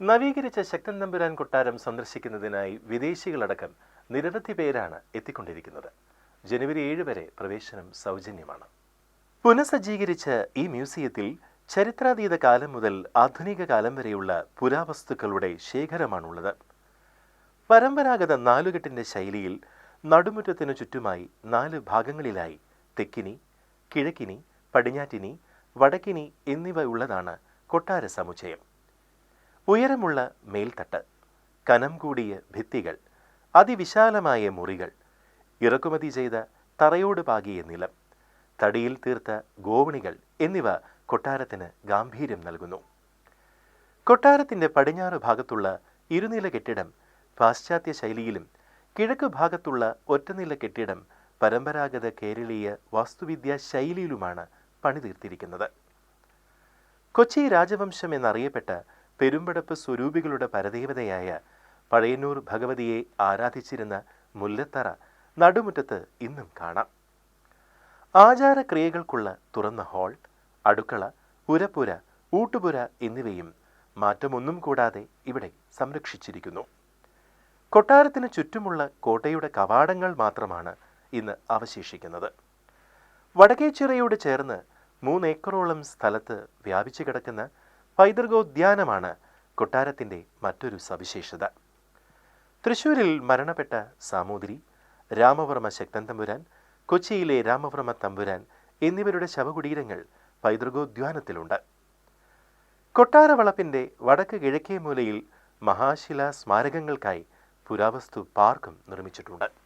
നവീകരിച്ച ശക്തൻ തമ്പുരാൻ കൊട്ടാരം സന്ദർശിക്കുന്നതിനായി വിദേശികളടക്കം നിരവധി പേരാണ് എത്തിക്കൊണ്ടിരിക്കുന്നത്. ജനുവരി ഏഴ് വരെ പ്രവേശനം സൗജന്യമാണ്. പുനഃസജ്ജീകരിച്ച ഈ മ്യൂസിയത്തിൽ ചരിത്രാതീത കാലം മുതൽ ആധുനിക കാലം വരെയുള്ള പുരാവസ്തുക്കളുടെ ശേഖരമാണുള്ളത്. പരമ്പരാഗത നാലുകെട്ടിന്റെ ശൈലിയിൽ നടുമുറ്റത്തിനു ചുറ്റുമായി നാല് ഭാഗങ്ങളിലായി തെക്കിനി കിഴക്കിനി പടിഞ്ഞാറ്റിനി വടക്കിനി എന്നിവ ഉള്ളതാണ് കൊട്ടാര സമുച്ചയം. ഉയരമുള്ള മേൽത്തട്ട് കനം കൂടിയ ഭിത്തികൾ അതിവിശാലമായ മുറികൾ ഇറക്കുമതി ചെയ്ത തറയോട് പാകിയ നിലം തടിയിൽ തീർത്ത ഗോവണികൾ എന്നിവ കൊട്ടാരത്തിന് ഗാംഭീര്യം നൽകുന്നു. കൊട്ടാരത്തിന്റെ പടിഞ്ഞാറ് ഭാഗത്തുള്ള ഇരുനില കെട്ടിടം പാശ്ചാത്യ ശൈലിയിലും കിഴക്ക് ഭാഗത്തുള്ള ഒറ്റനില കെട്ടിടം പരമ്പരാഗത കേരളീയ വാസ്തുവിദ്യാ ശൈലിയിലുമാണ് പണിതീർത്തിരിക്കുന്നത്. കൊച്ചി രാജവംശം എന്നറിയപ്പെട്ട പെരുമ്പടപ്പ് സ്വരൂപികളുടെ പരദേവതയായ പഴയന്നൂർ ഭഗവതിയെ ആരാധിച്ചിരുന്ന മുല്ലത്തറ നടുമുറ്റത്ത് ഇന്നും കാണാം. ആചാരക്രിയകൾക്കുള്ള തുറന്ന ഹാൾ അടുക്കള ഉരപ്പുര ഊട്ടുപുര എന്നിവയും മാറ്റമൊന്നും കൂടാതെ ഇവിടെ സംരക്ഷിച്ചിരിക്കുന്നു. കൊട്ടാരത്തിന് ചുറ്റുമുള്ള കോട്ടയുടെ കവാടങ്ങൾ മാത്രമാണ് ഇന്ന് അവശേഷിക്കുന്നത്. വടക്കേച്ചിറയോട് ചേർന്ന് മൂന്നേക്കറോളം സ്ഥലത്ത് വ്യാപിച്ചു കിടക്കുന്ന പൈതൃകോദ്യാനമാണ് കൊട്ടാരത്തിന്റെ മറ്റൊരു സവിശേഷത. തൃശൂരിൽ മരണപ്പെട്ട സാമൂതിരി രാമവർമ്മ ശക്തൻ തമ്പുരാൻ കൊച്ചിയിലെ രാമവർമ്മ തമ്പുരാൻ എന്നിവരുടെ ശവകുടീരങ്ങൾ പൈതൃകോദ്യാനത്തിലുണ്ട്. കൊട്ടാരവളപ്പിന്റെ വടക്ക് കിഴക്കേ മൂലയിൽ മഹാശില സ്മാരകങ്ങൾക്കായി പുരാവസ്തു പാർക്കും നിർമ്മിച്ചിട്ടുണ്ട്.